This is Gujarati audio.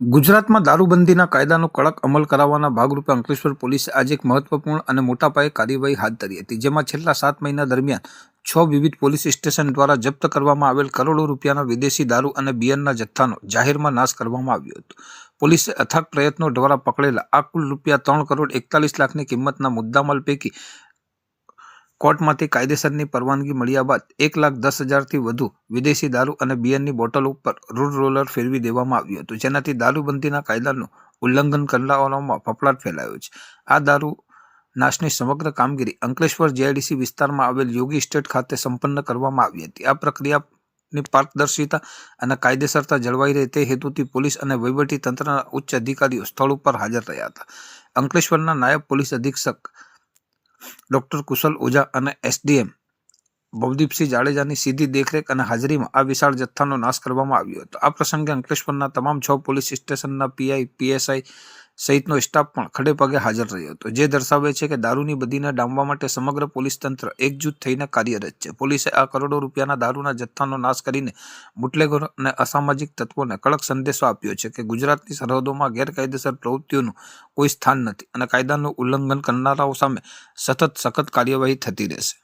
ગુજરાતમાં દારૂબંધીના કાયદાનો કડક અમલ કરાવવાના ભાગરૂપે અંકલેશ્વર પોલીસે આજે એક મહત્વપૂર્ણ અને મોટા પાયે કાર્યવાહી હાથ ધરી હતી, જેમાં છેલ્લા સાત મહિના દરમિયાન છ વિવિધ પોલીસ સ્ટેશન દ્વારા જપ્ત કરવામાં આવેલ કરોડો રૂપિયાના વિદેશી દારૂ અને બિયરના જથ્થાનો જાહેરમાં નાશ કરવામાં આવ્યો હતો. પોલીસે અથાગ પ્રયત્નો દ્વારા પકડેલા આ કુલ રૂપિયા ત્રણ કરોડ એકતાલીસ લાખની કિંમતના મુદ્દામાલ પૈકી કોર્ટમાંથી કાયદેસરની પરવાનગી મળ્યા બાદ એક લાખ દસ હજારથી વધુ વિદેશી દારૂ અને બિયરની બોટલ ઉપર રૂડ રોલર ફેરવી દેવામાં આવ્યું હતું. જેનાથી દારૂબંધીના કાયદાનું ઉલ્લંઘન કરનારાઓમાં ફફડાટ ફેલાયો છે. આ દારૂ નાશની સમગ્ર કામગીરી અંકલેશ્વર જેઆઈડીસી વિસ્તારમાં આવેલ યોગી સ્ટેટ ખાતે સંપન્ન કરવામાં આવી હતી. આ પ્રક્રિયાની પારદર્શિતા અને કાયદેસરતા જળવાઈ રહે તે હેતુથી પોલીસ અને વહીવટી તંત્રના ઉચ્ચ અધિકારીઓ સ્થળ ઉપર હાજર રહ્યા હતા. અંકલેશ્વરના નાયબ પોલીસ અધિક્ષક ડોક્ટર કુશલ ઓઝા અને એસડીએમ ભવદીપસિંહ જાડેજાની સીધી દેખરેખ અને હાજરીમાં આ વિશાળ જથ્થાનો નાશ કરવામાં આવ્યો હતો. આ પ્રસંગે અંકલેશ્વરના તમામ છ પોલીસ સ્ટેશનના પીઆઈ, પીએસઆઈ સહિતનો સ્ટાફ પણ ખડે પગે હાજર રહ્યો હતો. જે દર્શાવે છે કે દારૂની બદીને ડામવા માટે સમગ્ર પોલીસ તંત્ર એકજૂથ થઈને કાર્યરત છે. પોલીસે આ કરોડો રૂપિયાના દારૂના જથ્થાનો નાશ કરીને બુટલેગરો અને અસામાજિક તત્વોને કડક સંદેશો આપ્યો છે કે ગુજરાતની સરહદોમાં ગેરકાયદેસર પ્રવૃત્તિઓનું કોઈ સ્થાન નથી અને કાયદાનું ઉલ્લંઘન કરનારાઓ સામે સતત સખત કાર્યવાહી થતી રહેશે.